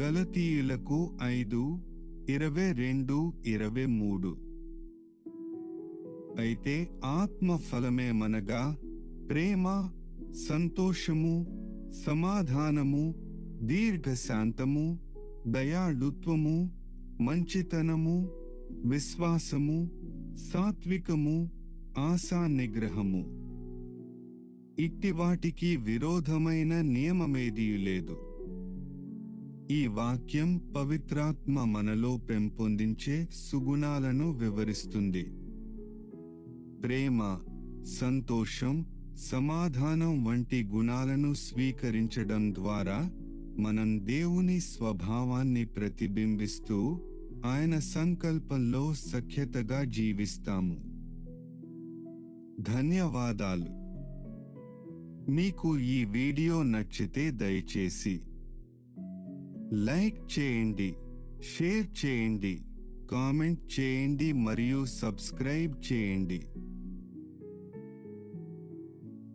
గలతీయులకు ఐదు ఇరవై రెండు ఇరవై మూడు. అయితే ఆత్మ ఫలమేమనగా ప్రేమ సంతోషము సమాధానము దీర్ఘశాంతము దయాళుత్వము మంచితనము విశ్వాసము సాత్వికము ఆశా నిగ్రహము ఇట్టి వాటికి విరోధమైన నియమమేదీ లేదు. ఈ వాక్యం పవిత్రాత్మ మనలో పెంపొందించే సుగుణాలను వివరిస్తుంది. ప్రేమ సంతోషం సమాధానం వంటి గుణాలను స్వీకరించడం ద్వారా మనం దేవుని స్వభావాన్ని ప్రతిబింబిస్తూ ఆయన సంకల్పంలో సఖ్యతగా జీవిస్తాము. ధన్యవాదాలు. మీకు ఈ వీడియో నచ్చితే దయచేసి లైక్ చేయండి షేర్ చేయండి కామెంట్ చేయండి మరియు సబ్స్క్రైబ్ చేయండి.